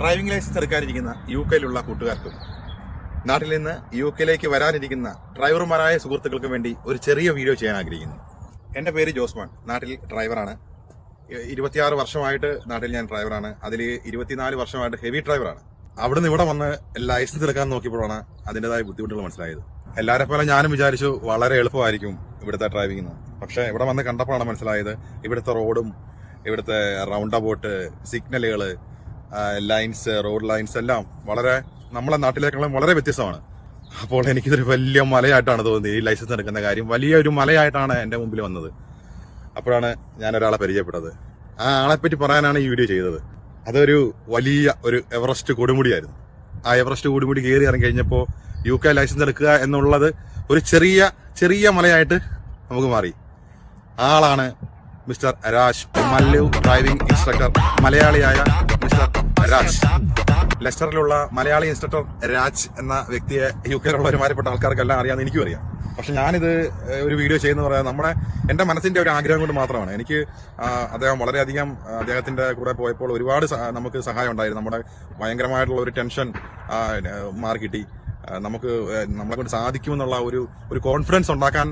Driving licence എടുക്കാനിരിക്കുന്ന U കെയിലുള്ള കൂട്ടുകാർക്കും നാട്ടിൽ നിന്ന് യു കെയിലേക്ക് വരാനിരിക്കുന്ന ഡ്രൈവർമാരായ സുഹൃത്തുക്കൾക്കും വേണ്ടി ഒരു ചെറിയ വീഡിയോ ചെയ്യാൻ ആഗ്രഹിക്കുന്നു. എന്റെ പേര് ജോസ്മാൻ നാട്ടിൽ ഡ്രൈവറാണ്. ഇരുപത്തിയാറ് വർഷമായിട്ട് നാട്ടിൽ ഞാൻ ഡ്രൈവറാണ്. അതിൽ ഇരുപത്തിനാല് വർഷമായിട്ട് ഹെവി ഡ്രൈവറാണ്. അവിടുന്ന് ഇവിടെ വന്ന് ലൈസൻസ് എടുക്കാൻ നോക്കിയപ്പോഴാണ് അതിന്റെതായ ബുദ്ധിമുട്ടുകൾ മനസ്സിലായത്. എല്ലാവരെ പോലെ ഞാനും വിചാരിച്ചു വളരെ എളുപ്പമായിരിക്കും ഇവിടുത്തെ ഡ്രൈവിംഗ് പക്ഷെ ഇവിടെ വന്ന് കണ്ടപ്പോഴാണ് മനസ്സിലായത് ഇവിടുത്തെ റോഡും ഇവിടുത്തെ റൗണ്ട് അബൌട്ട് സിഗ്നലുകൾ ലൈൻസ് റോഡ് ലൈൻസ് എല്ലാം വളരെ നമ്മളെ നാട്ടിലേക്കുള്ള വളരെ വ്യത്യസ്തമാണ്. അപ്പോൾ എനിക്കിതൊരു വലിയ മലയായിട്ടാണ് തോന്നിയത് ഈ ലൈസൻസ് എടുക്കുന്ന കാര്യം. വലിയൊരു മലയായിട്ടാണ് എന്റെ മുമ്പിൽ വന്നത്. അപ്പോഴാണ് ഞാൻ ഒരാളെ പരിചയപ്പെട്ടത്. ആ ആളെ പറ്റി പറയാനാണ് ഈ വീഡിയോ ചെയ്തത്. അതൊരു വലിയ ഒരു എവറസ്റ്റ് കൊടുമുടിയായിരുന്നു. ആ എവറസ്റ്റ് കൊടുമുടി കയറി ഇറങ്ങി കഴിഞ്ഞപ്പോൾ യു കെ ലൈസൻസ് എടുക്കുക എന്നുള്ളത് ഒരു ചെറിയ ചെറിയ മലയായിട്ട് നമുക്ക് മാറി. ആളാണ് mister Raj Mallu driving instructor മലയാളിയായ മിസ്റ്റർ രാജ്. ലെസ്റ്ററിലുള്ള മലയാളി ഇൻസ്ട്രക്ടർ രാജ് എന്ന വ്യക്തിയെ യു കെയിലുള്ള ഒരുമാരിപ്പെട്ട ആൾക്കാർക്കെല്ലാം അറിയാമെന്ന് എനിക്കും അറിയാം. പക്ഷെ ഞാനിത് ഒരു വീഡിയോ ചെയ്യുന്ന പറയാൻ നമ്മുടെ എന്റെ മനസ്സിന്റെ ഒരു ആഗ്രഹം കൊണ്ട് മാത്രമാണ്. എനിക്ക് അദ്ദേഹം വളരെയധികം അദ്ദേഹത്തിന്റെ കൂടെ പോയപ്പോൾ ഒരുപാട് നമുക്ക് സഹായം ഉണ്ടായിരുന്നു നമ്മുടെ ഭയങ്കരമായിട്ടുള്ള ഒരു ടെൻഷൻ മാറി കിട്ടി. നമുക്ക് നമ്മളെ കൊണ്ട് സാധിക്കുമെന്നുള്ള ഒരു ഒരു കോൺഫിഡൻസ് ഉണ്ടാക്കാൻ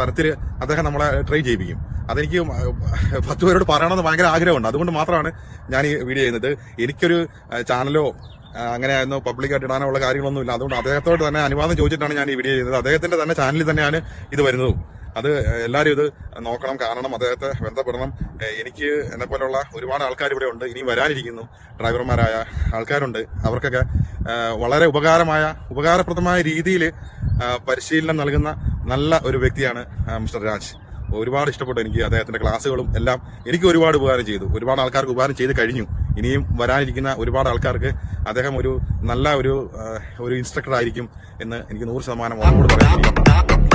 തരത്തിൽ അദ്ദേഹം നമ്മളെ ട്രെയിൻ ചെയ്യിപ്പിക്കും. അതെനിക്ക് പത്ത് പേരോട് പറയണമെന്ന് ഭയങ്കര ആഗ്രഹമുണ്ട്. അതുകൊണ്ട് മാത്രമാണ് ഞാൻ ഈ വീഡിയോ ചെയ്യുന്നത്. എനിക്കൊരു ചാനലോ അങ്ങനെ ആയിരുന്നു പബ്ലിക്കായിട്ട് ഇടാനുള്ള കാര്യങ്ങളൊന്നും ഇല്ല അതുകൊണ്ട് അദ്ദേഹത്തോട് തന്നെ അനുവാദം ചോദിച്ചിട്ടാണ് ഞാൻ ഈ വീഡിയോ ചെയ്യുന്നത്. അദ്ദേഹത്തിന്റെ തന്നെ ചാനലിൽ തന്നെയാണ് ഇത് വരുന്നതും. അത് എല്ലാവരും ഇത് നോക്കണം. കാരണം അദ്ദേഹത്തെ ബന്ധപ്പെടണം. എനിക്ക് എന്നെ പോലുള്ള ഒരുപാട് ആൾക്കാർ ഇവിടെ ഉണ്ട്. ഇനിയും വരാനിരിക്കുന്നു. ഡ്രൈവർമാരായ ആൾക്കാരുണ്ട്. അവർക്കൊക്കെ വളരെ ഉപകാരമായ ഉപകാരപ്രദമായ രീതിയിൽ പരിശീലനം നൽകുന്ന നല്ല ഒരു വ്യക്തിയാണ് മിസ്റ്റർ രാജ്. ഒരുപാട് ഇഷ്ടപ്പെട്ടു എനിക്ക് അദ്ദേഹത്തിന്റെ ക്ലാസ്സുകളും എല്ലാം. എനിക്ക് ഒരുപാട് ഉപകാരം ചെയ്തു. ഒരുപാട് ആൾക്കാർക്ക് ഉപകാരം ചെയ്ത് കഴിഞ്ഞു. ഇനിയും വരാനിരിക്കുന്ന ഒരുപാട് ആൾക്കാർക്ക് അദ്ദേഹം ഒരു നല്ല ഒരു ഒരു ഇൻസ്ട്രക്ടർ ആയിരിക്കും എന്ന് എനിക്ക് നൂറ് ശതമാനം ഉറപ്പോട്